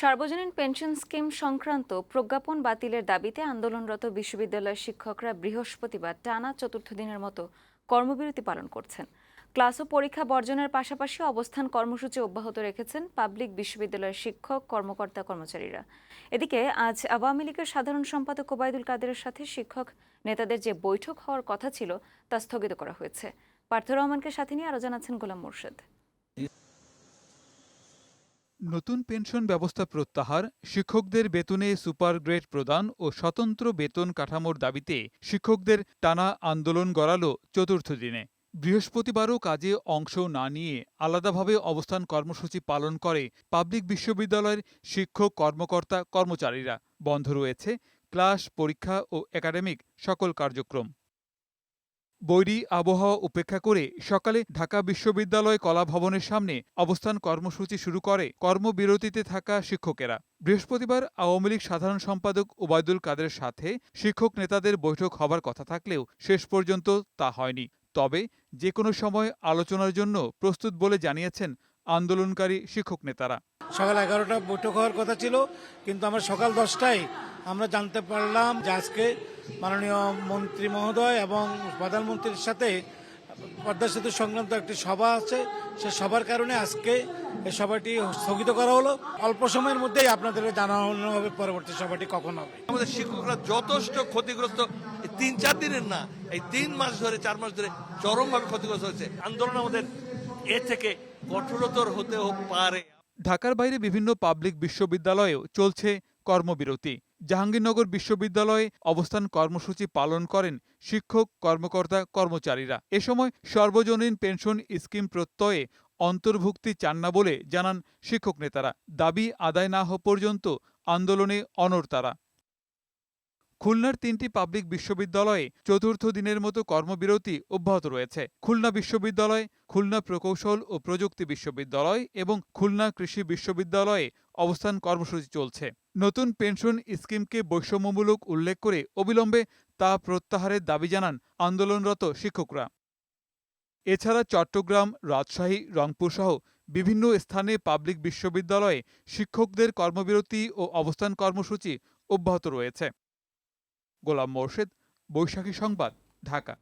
সার্বজনীন pension scheme সংক্রান্ত প্রজ্ঞাপন বাতিলের দাবিতে আন্দোলনরত বিশ্ববিদ্যালয়ের শিক্ষকরা বৃহস্পতিবার টানা চতুর্থ দিনের মতো কর্মবিরতি পালন করছেন। ক্লাস ও পরীক্ষা বর্জনের পাশাপাশি অবস্থান কর্মসূচি অব্যাহত রেখেছেন পাবলিক বিশ্ববিদ্যালয়ের শিক্ষক, কর্মকর্তা, কর্মচারীরা। এদিকে আজ আওয়ামী লীগের সাধারণ সম্পাদক ওবায়দুল কাদেরের সাথে শিক্ষক নেতাদের যে বৈঠক হওয়ার কথা ছিল তা স্থগিত করা হয়েছে। পার্থ রহমানকে সাথে নিয়ে আরও জানাচ্ছেন গোলাম মোর্শেদ। নতুন পেনশন ব্যবস্থা প্রত্যাহার, শিক্ষকদের বেতনে সুপার গ্রেড প্রদান ও স্বতন্ত্র বেতন কাঠামোর দাবিতে শিক্ষকদের টানা আন্দোলন গড়াল চতুর্থ দিনে। বৃহস্পতিবারও কাজে অংশ না নিয়ে আলাদাভাবে অবস্থান কর্মসূচি পালন করে পাবলিক বিশ্ববিদ্যালয়ের শিক্ষক কর্মকর্তা কর্মচারীরা। বন্ধ রয়েছে ক্লাস, পরীক্ষা ও একাডেমিক সকল কার্যক্রম। বৈরী আবহাওয়া উপেক্ষা করে সকালে ঢাকা বিশ্ববিদ্যালয় কলা ভবনের সামনে অবস্থান কর্মসূচি শুরু করে কর্মবিরতিতে থাকা শিক্ষকেরা। বৃহস্পতিবার আওয়ামী লীগ সাধারণ সম্পাদক ওবায়দুল কাদের সাথে শিক্ষক নেতাদের বৈঠক হবার কথা থাকলেও শেষ পর্যন্ত তা হয়নি। তবে যে কোনো সময় আলোচনার জন্য প্রস্তুত বলে জানিয়েছেন আন্দোলনকারী শিক্ষক নেতারা। সকাল এগারোটা বৈঠক হওয়ার কথা ছিল, কিন্তু আমরা সকাল দশটায় আমরা জানতে পারলাম যে আজকে মাননীয় মন্ত্রী মহোদয় এবং প্রধানমন্ত্রীর সাথে পদ্মা সেতু সংক্রান্ত একটি সভা আছে। সে সভার কারণে আজকে এই সভাটি স্থগিত করা হলো। অল্প সময়ের মধ্যেই আপনাদের জানানো হবে পরবর্তী সভাটি কখন হবে। আমাদের শিক্ষকরা যথেষ্ট ক্ষতিগ্রস্ত। তিন, চার দিনের না, এই তিন মাস ধরে, চার মাস ধরে চরমভাবে ক্ষতিগ্রস্ত হয়েছে। আন্দোলন আমাদের এর থেকে কঠোরতর হতেও পারে। ঢাকার বাইরে বিভিন্ন পাবলিক বিশ্ববিদ্যালয়েও চলছে কর্মবিরতি। জাহাঙ্গীরনগর বিশ্ববিদ্যালয়ে অবস্থান কর্মসূচি পালন করেন শিক্ষক, কর্মকর্তা, কর্মচারীরা। এ সময় সর্বজনীন পেনশন স্কিম প্রত্যয়ে অন্তর্ভুক্তি চান না বলে জানান শিক্ষক নেতারা। দাবি আদায় না হওয়া পর্যন্ত আন্দোলনে অনড় তারা। খুলনার তিনটি পাবলিক বিশ্ববিদ্যালয়ে চতুর্থ দিনের মতো কর্মবিরতি অব্যাহত রয়েছে। খুলনা বিশ্ববিদ্যালয়, খুলনা প্রকৌশল ও প্রযুক্তি বিশ্ববিদ্যালয় এবং খুলনা কৃষি বিশ্ববিদ্যালয়ে অবস্থান কর্মসূচি চলছে। নতুন পেনশন স্কিমকে বৈষম্যমূলক উল্লেখ করে অবিলম্বে তা প্রত্যাহারের দাবি জানান আন্দোলনরত শিক্ষকরা। এছাড়া চট্টগ্রাম, রাজশাহী, রংপুর সহ বিভিন্ন স্থানে পাবলিক বিশ্ববিদ্যালয়ে শিক্ষকদের কর্মবিরতি ও অবস্থান কর্মসূচি অব্যাহত রয়েছে। গোলাম মোর্শেদ বৈশাখী সংবাদ ঢাকা।